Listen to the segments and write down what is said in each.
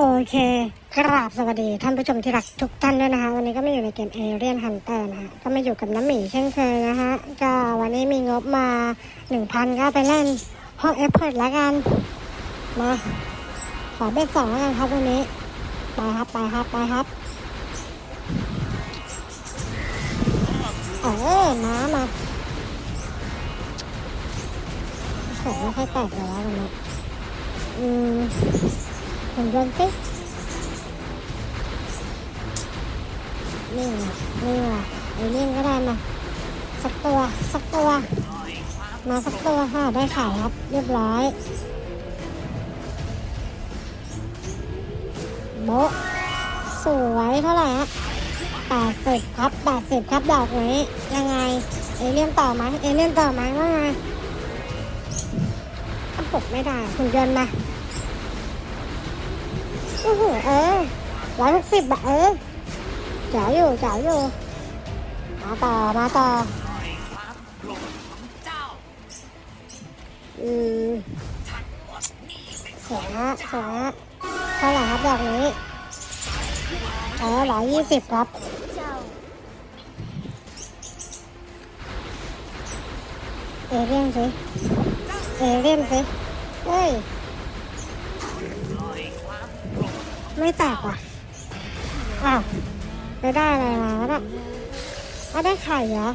โอเคกราบสวัสดีท่านผู้ชมที่รักทุกท่านด้วยนะคะ วันนี้ก็ไมาอยู่ในเกมเอเรียนฮันเตอร์นะคะก็มาอยู่กับน้ำหมีเช่นเคยนะคะก็วันนี้มีงบมาหนึ่งพันก็ไปเล่นห้องเอฟเพิร์ดแล้วกันมาขอเบ็ดสองแล้วกันครับวันนี้ ไปครับไปครับไปครับเออมามาเสียงไม่ค่อยแตกเลยว่าวันนี้อืม หุ่นยนต์สินี่นี่ไงไอ้นี่ก็ได้มา สักตัว สักตัว มาสักตัวค่ะ ได้ขายครับ เรียบร้อยโบสวยเท่าไหร่ฮะแปดสิบครับแปดสิบครับดอกนี้ยังไง เอเลี่ยนต่อไหมเอเลี่ยนต่อไหมว่าไงอ้าปกไม่ได้หุ่นยนต์มา โอ้โหเออร้อยหกสิบบาทเออจ๋าอยู่จ๋าอยู่ มาต่อ มาต่อ อืมเสียฮะเสียฮะเท่าไหร่ครับดอกนี้ เออร้อยยี่สิบครับเอเลี่ยนสิ เอเลี่ยนสิ เฮ้ย ไม่แตกว่ะ อ้าวไม่ได้อะไรมาวะน่ะอ้าได้ไข่เหรอ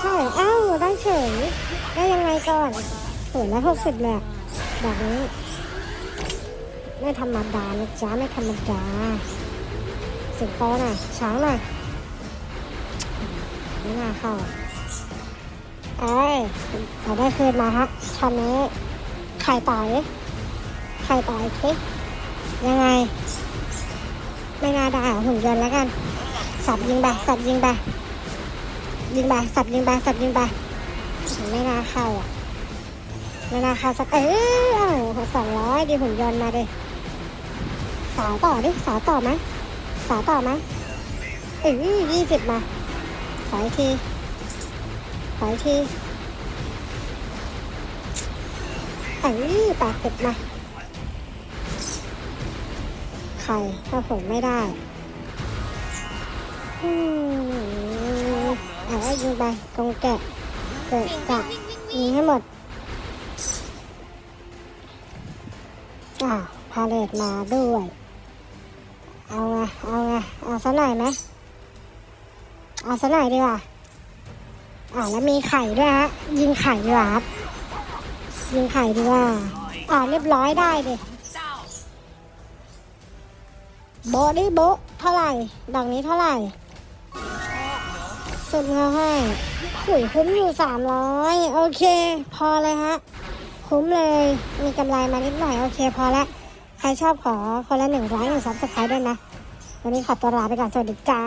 ใช่อ้าวได้เฉย ได้ยังไงก่อนสวยแล้วหกสิบแหละแบบนี้ไม่ธรรมดานะจ๊ะไม่ธรรมดาสิงโตหน่อยช้างหน่อยไม่น่าเข้าเอ้ยเราได้คืนมาฮะช็อตนี้ไข่ต่อยไข่ต่อยสิ ยังไง ไม่น่าได้อะหุ่นยนต์แล้วกัน สับยิงไปสับยิงไปยิงไปสับยิงไปสับยิงไปไม่น่าเข้าอะไม่น่าเข้าสักเออสองร้อยดีหุ่นยนต์มาดิสาวต่อดิสาวต่อไหมสาวต่อไหมเอ้ยยี่สิบมาขออีกทีขออีกทีเอ้ยแปดสิบมา ครถ้าผมไม่ได้อืมเอาไว้ยิงไปกงแกะเกิดกะยิงให้หมดอ่าวพาเลตมาด้วย เอาไงเอาไงเอาซะหน่อยไหมเอาซะหน่อยดีกว่าอ่าแล้วมีไข่ด้วยฮะยิงไข่ดีกว่าครับยิงไข่ดีกว่าอ่าเรียบร้อยได้ดิ โบะดิโบะเท่าไหร่ ดอกนี้เท่าไหร่ สุดเงาให้ขุยคุ้มอยู่สามร้อยโอเค พอเลยฮะ คุ้มเลย มีกำไรมานิดหน่อย โอเค พอละ ใครชอบขอคนละหนึ่งร้อยหนึ่งซับสไครต์ด้วยนะ วันนี้ขอตัวลาไปก่อน สวัสดีจ้า